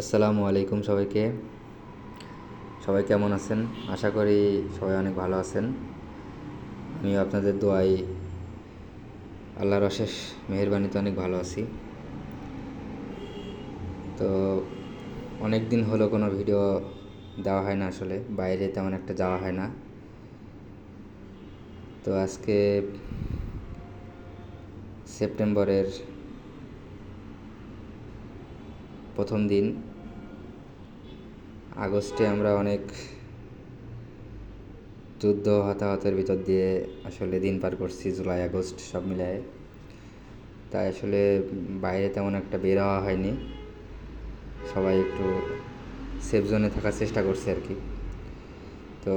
আসসালামু আলাইকুম সবাইকে। সবাই কেমন আছেন? আশা করি সবাই অনেক ভালো আছেন। আমিও আপনাদের দোয়াই আল্লাহর অশেষ মেহরবানিতে অনেক ভালো আছি। তো অনেক দিন হলো কোনো ভিডিও দেওয়া হয় না আসলে, বাইরে তেমন একটা যাওয়া হয় না। তো আজকে সেপ্টেম্বরের প্রথম দিন। আগস্টে আমরা অনেক যুদ্ধ, হতাহতের ভিতর দিয়ে আসলে দিন পার করছি, জুলাই, আগস্ট সব মিলায়ে। তাই আসলে বাইরে তেমন একটা বের হওয়া হয়নি। সবাই একটু সেফ জোনে থাকার চেষ্টা করছে আর কি। তো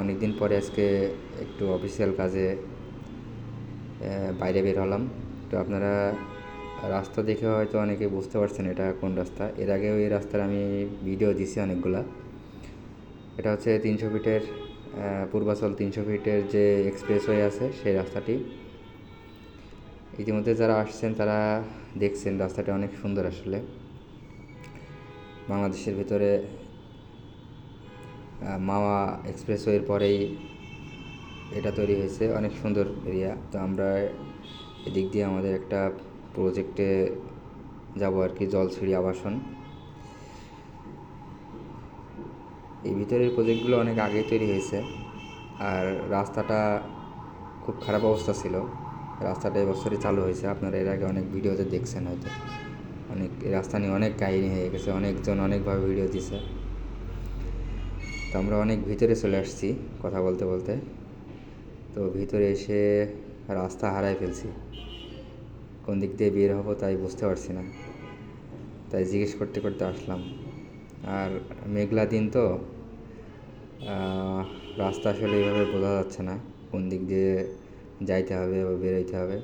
অনেক দিন পরে আজকে একটু অফিসিয়াল কাজে বাইরে বের হলাম। তো আপনারা রাস্তা দেখে হয়তো অনেকে বুঝতে পারছেন এটা কোন রাস্তা। এর আগেও এই রাস্তার আমি ভিডিও দিছি অনেকগুলা। এটা হচ্ছে তিনশো ফিটের পূর্বাচল তিনশো ফিটের যে এক্সপ্রেসওয়ে আছে, সেই রাস্তাটি। ইতিমধ্যে যারা আসছেন, তারা দেখছেন রাস্তাটা অনেক সুন্দর আসলে। বাংলাদেশের ভিতরে মাওয়া এক্সপ্রেসওয়ের পরেই এটা তৈরি হয়েছে। অনেক সুন্দর এরিয়া তো আমরা এদিক দিয়ে আমাদের একটা প্রজেক্টে যাব আর কি জলছিড়ি আবাসন। এই ভিতরের প্রজেক্টগুলো অনেক আগে তৈরি হয়েছে। আর রাস্তাটা খুব খারাপ অবস্থা ছিল। রাস্তাটা এবছরই চালু হয়েছে। আপনারা এর আগে অনেক ভিডিওতে দেখছেন হয়তো। অনেক রাস্তা নিয়ে অনেক কাহিনী হয়ে গেছে। অনেকজন অনেকভাবে ভিডিও দিছে। তো আমরা অনেক ভিতরে চলে আসছি কথা বলতে বলতে। তো ভিতরে এসে রাস্তা হারাই ফেলছি। কোন দিক দিয়ে বের হব তাই বুঝতে পারছি না। তাই জিজ্ঞেস করতে করতে আসলাম। আর মেঘলা দিন তো রাস্তা আসলে এইভাবে বোঝা যাচ্ছে না কোন দিক দিয়ে যাইতে হবে বা বেরোইতে হবে।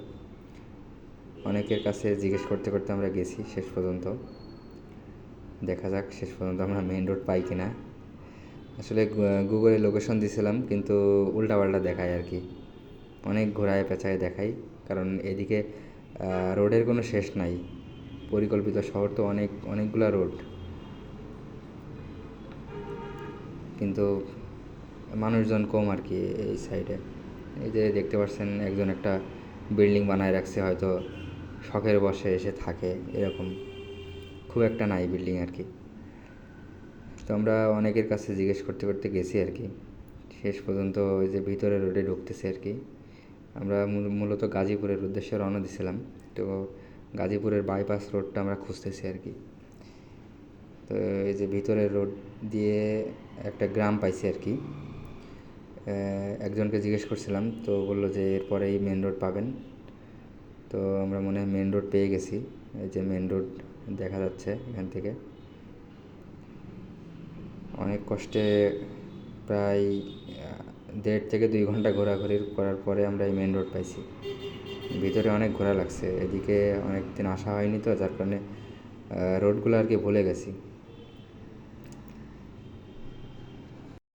অনেকের কাছে জিজ্ঞেস করতে করতে আমরা গেছি শেষ পর্যন্ত। দেখা যাক শেষ পর্যন্ত আমরা মেন রোড পাই কি না আসলে গুগলে লোকেশন দিয়েছিলাম কিন্তু উল্টাপাল্টা দেখায় আর কি। অনেক ঘোরায় পেঁচায় দেখাই কারণ এদিকে রোডের কোনো শেষ নাই। পরিকল্পিত শহর তো অনেক, অনেকগুলো রোড। কিন্তু মানুষজন কম আর কি এই সাইডে এই যে দেখতে পাচ্ছেন, একজন একটা বিল্ডিং বানায় রাখছে, হয়তো শখের বসে এসে থাকে, এরকম। খুব একটা নাই বিল্ডিং আর কি। তো আমরা অনেকের কাছে জিজ্ঞেস করতে করতে গেছি আর কি। শেষ পর্যন্ত ওই যে ভিতরে রোডে ঢুকতেছে আর কি। আমরা মূলত গাজীপুরের উদ্দেশ্যে রওনা দিছিলাম। তো গাজীপুরের বাইপাস রোডটা আমরা খুঁজতেছি আর কি। তো এই যে ভিতরের রোড দিয়ে একটা গ্রাম পাইছি আর কি। একজনকে জিজ্ঞেস করছিলাম, তো বলল যে এরপরেই মেন রোড পাবেন। তো আমরা মনে হয় মেন রোড পেয়ে গেছি। এই যে মেন রোড দেখা যাচ্ছে এখান থেকে। অনেক কষ্টে প্রায় দেড় থেকে দুই ঘণ্টা ঘোরাঘুরি করার পরে আমরা এই মেন রোড পাইছি। ভিতরে অনেক ঘোরা লাগছে, এদিকে অনেক দিন আসা হয়নি তো, যার কারণে রোডগুলো আর কি ভুলে গেছি।